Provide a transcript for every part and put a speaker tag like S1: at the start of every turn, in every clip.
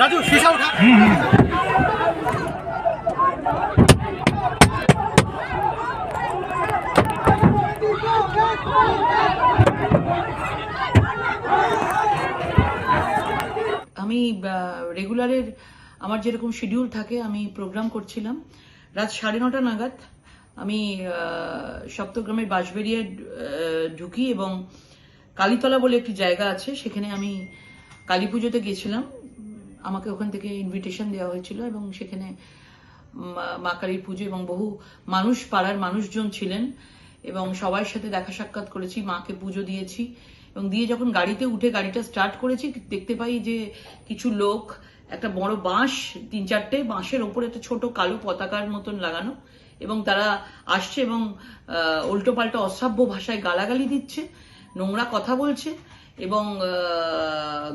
S1: রাজু উঠা।
S2: আমি রেগুলারের আমার যেরকম শিডিউল থাকে, আমি প্রোগ্রাম করছিলাম। রাত সাড়ে নটা নাগাদ আমি সপ্তগ্রামের বাঁশবেরিয়ায় ঢুকি এবং কালীতলা বলে একটি জায়গা আছে, সেখানে আমি কালী পুজোতে গেছিলাম। আমাকে ওখান থেকে ইনভিটেশন দেওয়া হয়েছিল এবং সেখানে মা- কালীর পুজো এবং বহু মানুষ, পাড়ার মানুষজন ছিলেন এবং সবার সাথে দেখা সাক্ষাৎ করেছি, মাকে পুজো দিয়েছি এবং দিয়ে যখন গাড়িতে উঠে গাড়িটা স্টার্ট করেছি, দেখতে পাই যে কিছু লোক, একটা বড় বাঁশ, তিন চারটে বাঁশের ওপরে একটা ছোট কালো পতাকার মতন লাগানো এবং তারা আসছে এবং উল্টো পাল্টা অশ্রাব্য ভাষায় গালাগালি দিচ্ছে, নোংরা কথা বলছে এবং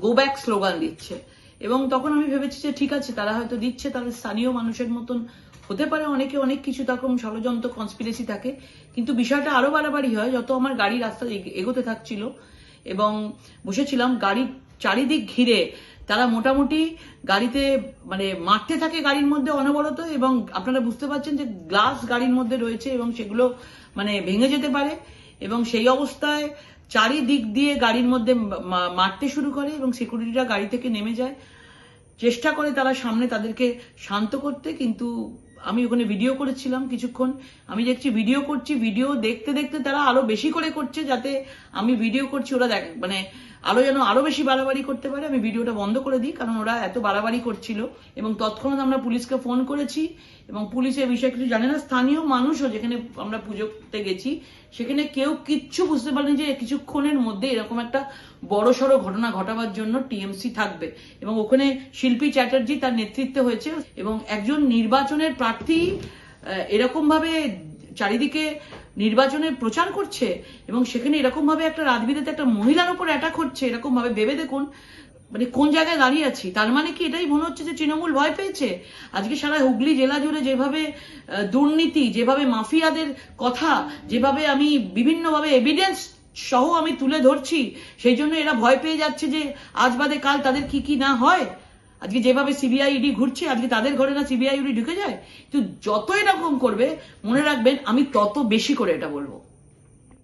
S2: গো ব্যাক স্লোগান দিচ্ছে। এবং তখন আমি ভেবেছি যে ঠিক আছে, তারা হয়তো দিচ্ছে তাদের স্থানীয় মানুষের মতন হতে পারে, অনেকে অনেক কিছু তখন ষড়যন্ত্র কনস্পিরেসি থাকে। কিন্তু বিষয়টা আরও বাড়াবাড়ি হয়, যত আমার গাড়ি রাস্তা এগ- এগোতে থাকছিল এবং বসেছিলাম, গাড়ির চারিদিক ঘিরে তারা মোটামুটি গাড়িতে মানে মারতে থাকে গাড়ির মধ্যে অনবরত এবং আপনারা বুঝতে পারছেন যে গ্লাস গাড়ির মধ্যে রয়েছে এবং সেগুলো মানে ভেঙে যেতে পারে এবং সেই অবস্থায় চারিদিক দিয়ে গাড়ির মধ্যে মারতে শুরু করে এবং সিকিউরিটিরা গাড়ি থেকে নেমে যায়। চেষ্টা করে তারা সামনে তাদেরকে শান্ত করতে, কিন্তু আমি ওখানে ভিডিও করেছিলাম কিছুক্ষণ। আমি দেখছি ভিডিও করছি ভিডিও দেখতে দেখতে তারা আরও বেশি করে করছে যাতে আমি ভিডিও করছি, ওরা দেখ মানে আরও যেন আরও বেশি বাড়াবাড়ি করতে পারে, আমি ভিডিওটা বন্ধ করে দিই, কারণ ওরা এত বাড়াবাড়ি করছিল। এবং তৎক্ষণাৎ আমরা পুলিশকে ফোন করেছি, এবং পুলিশ এই বিষয়ে কিছু জানে না, স্থানীয় মানুষও যেখানে আমরা পুজোতে গেছি, সেখানে কেউ কিচ্ছু বুঝতে পারেনি যে কিছুক্ষণের মধ্যে এরকম একটা বড় সড়ো ঘটনা ঘটাবার জন্য টিএমসি থাকবে। এবং ওখানে শিল্পী চ্যাটার্জি তার নেতৃত্বে হয়েছে, এবং একজন নির্বাচনের প্রার্থী এরকম ভাবে চারিদিকে নির্বাচনের প্রচার করছে এবং সেখানে এরকম ভাবে একটা রাজবিদেতে একটা মহিলার উপর অ্যাটাক হচ্ছে এরকম ভাবে ভেবে দেখুন মানে কোন জায়গায় দাঁড়িয়ে আছি? তার মানে কি এটাই মনে হচ্ছে যে তৃণমূল ভয় পেয়েছে? আজকে সারা হুগলি জেলা জুড়ে যেভাবে দুর্নীতি, যেভাবে মাফিয়াদের কথা, যেভাবে আমি বিভিন্নভাবে এভিডেন্স সহ আমি তুলে ধরছি, সেই জন্য এরা ভয় পেয়ে যাচ্ছে যে আজ বাদে কাল তাদের কি কি না হয়? আজকে যেভাবে সিবিআই ইডি ঘুরছে, আজকে তাদের ঘরে না সিবিআই ইডি ঢুকে যায়, কিন্তু যত এরকম করবে, মনে রাখবেন আমি তত বেশি করে এটা বলব।